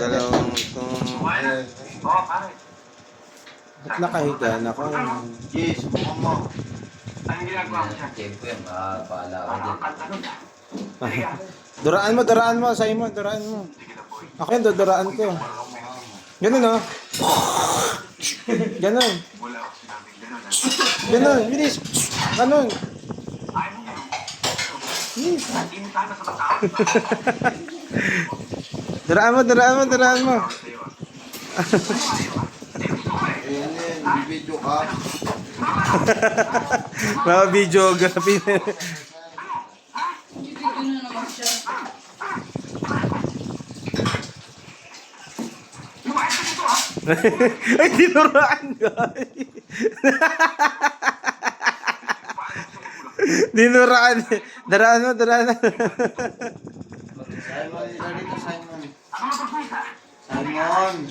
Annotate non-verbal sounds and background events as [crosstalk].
dalawang to. Oo, pare. Ba't nakahiga na ko? Yes, buka mo. Anong ginagawa mo siya? Tempo yan, makapaala ka dyan. Duraan mo, duraan mo, Simon, duraan mo. Ako yun, duduraan ko. Ganun oh. Ganun. Ganun, bilis. Ganun. Ayaw Duraan mo, duraan mo, duraan mo. Ayan yan, bibidyo ka. Mga videography. [laughs] Ay, dinuraan ka. [laughs] dinuraan. Daraan mo, daraan mo. [laughs] Simon, dito Simon. Simon.